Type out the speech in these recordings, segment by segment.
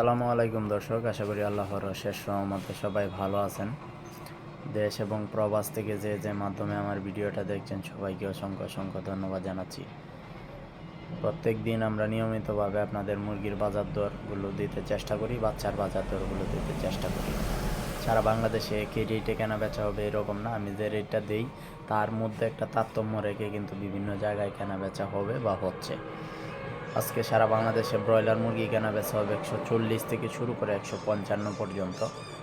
আসসালামু আলাইকুম দর্শক, আশা করি আল্লাহর শেষ রহমতে সবাই ভালো আছেন। দেশ এবং প্রবাস থেকে যে যে মাধ্যমে আমার ভিডিওটা দেখছেন, সবাইকে অসংখ্য অসংখ্য ধন্যবাদ জানাচ্ছি। প্রত্যেক দিন আমরা নিয়মিতভাবে আপনাদের মুরগির বাজার দরগুলো দিতে চেষ্টা করি, বাচ্চার বাজার দরগুলো দিতে চেষ্টা করি। সারা বাংলাদেশে কে রেটে কেনা বেচা হবে এরকম না। আমি যে রেটটা দিই, তার মধ্যে একটা তারতম্য রেখে কিন্তু বিভিন্ন জায়গায় কেনা বেচা হবে বা হচ্ছে। আজকে সারা বাংলাদেশে ব্রয়লার মুরগি কেনা বেচা হবে একশো চল্লিশ থেকে শুরু করে একশো পঞ্চান্ন পর্যন্ত।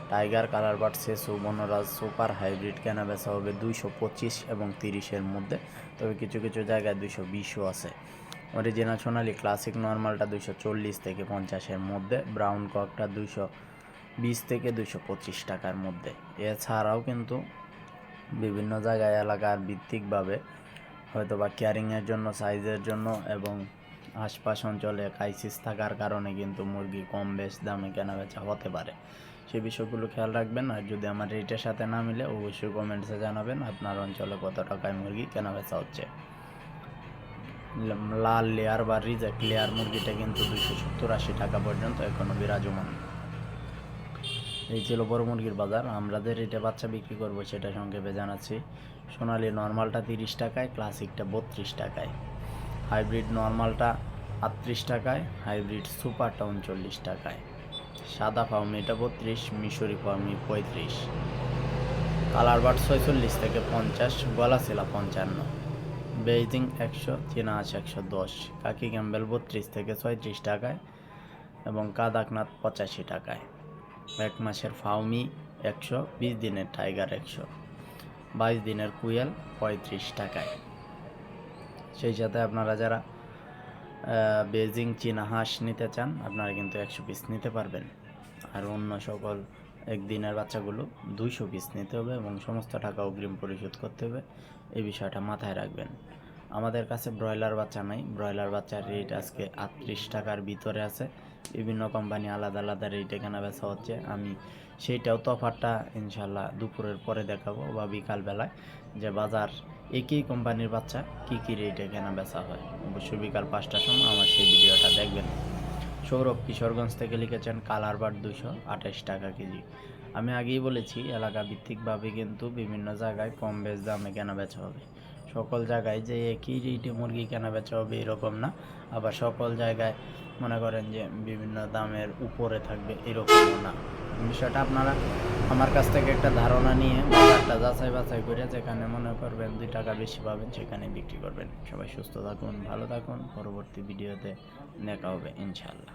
টাইগার কালার বাট সেসু, বনরাজ, সুপার হাইব্রিড কেনা বেচা হবে দুইশো পঁচিশ এবং তিরিশের মধ্যে। তবে কিছু কিছু জায়গায় দুইশো বিশও আছে। অরিজিনাল সোনালি ক্লাসিক নর্মালটা দুইশো চল্লিশ থেকে পঞ্চাশের মধ্যে ব্রাউন ককটা দুইশো বিশ থেকে দুইশো পঁচিশ টাকার মধ্যে। এছাড়াও কিন্তু বিভিন্ন জায়গায় এলাকার ভিত্তিকভাবে হয়তো বা কেয়ারিংয়ের জন্য সাইজের জন্য এবং আশপাশ অঞ্চলে ক্রাইসিস থাকার কারণে কিন্তু মুরগি কম বেশ দামে কেনা বেচা হতে পারে। সেই বিষয়গুলো খেয়াল রাখবেন আর যদি আমার রেটের সাথে না মিলে, অবশ্যই কমেন্টসে জানাবেন আপনার অঞ্চলে কত টাকায় মুরগি কেনা বেচা হচ্ছে লাল লেয়ার বা রিজেক্ট লেয়ার মুরগিটা কিন্তু দুইশো সত্তর আশি টাকা পর্যন্ত এখনও বিরাজমান। এই ছিল বড় মুরগির বাজার। আমরা যে রেটে বাচ্চা বিক্রি করব সেটা সংক্ষেপে জানাচ্ছি। সোনালি নর্মালটা তিরিশ টাকায় ক্লাসিকটা বত্রিশ টাকায়। হাইব্রিড নর্মালটা আটত্রিশ টাকায়, হাইব্রিড সুপার সুপারটা উনচল্লিশ টাকায়। সাদা ফার্মিটা বত্রিশ, মিশরি ফার্মি পঁয়ত্রিশ। কালার বাট ছয়চল্লিশ থেকে পঞ্চাশ, গলা গলাশিলা পঞ্চান্ন। বেইজিং একশো চীনা একশো দশ। কাকি ক্যাম্বেল বত্রিশ থেকে ছয়ত্রিশ টাকায় এবং কাদাকনাথ পঁচাশি টাকায়। এক মাসের ফাউমি একশো, বিশ দিনের টাইগার একশো। বাইশ দিনের কুয়েল পঁয়ত্রিশ টাকায়। সেই সাথে আপনারা যারা বেজিং চীনা হাঁস নিতে চান, আপনারা কিন্তু একশো পিস নিতে পারবেন। আর অন্য সকল একদিনের বাচ্চাগুলো দুইশো পিস নিতে হবে এবং সমস্ত টাকা অগ্রিম পরিশোধ করতে হবে। এই বিষয়টা মাথায় রাখবেন। আমাদের কাছে ব্রয়লার বাচ্চা নাই। ব্রয়লার বাচ্চার রেট আজকে আটত্রিশ টাকার ভিতরে আছে। বিভিন্ন কোম্পানি আলাদা আলাদা রেটে কেনা বেচা হচ্ছে। আমি সেইটাও তফাতটা ইনশাল্লাহ দুপুরের পরে দেখাবো বা বিকালবেলায় যে বাজার একই কোম্পানির বাচ্চা কি কি রেটে কেনা বেচা হয়। অবশ্যই বিকাল পাঁচটার সময় আমার সেই ভিডিওটা দেখবেন। সৌরভ কিশোরগঞ্জ থেকে লিখেছেন, কালার বার দুশো আঠাশ টাকা কেজি। আমি আগেই বলেছি এলাকা ভিত্তিকভাবে কিন্তু বিভিন্ন জায়গায় কম বেশ দামে কেনা বেচা হবে। সকল জায়গায় যে একই রেটে মুরগি কেনা বেচা হবে এরকম না। আবার সকল জায়গায় মনে করেন যে বিভিন্ন দামের উপরে থাকবে এরকমও না। বিষয়টা আপনারা আমার কাছ থেকে একটা ধারণা নিয়ে বাজারটা যাচাই বাছাই করে যেখানে মনে করবেন দুই টাকা বেশি পাবেন সেখানে বিক্রি করবেন। সবাই সুস্থ থাকুন, ভালো থাকুন। পরবর্তী ভিডিওতে দেখা হবে ইনশাল্লাহ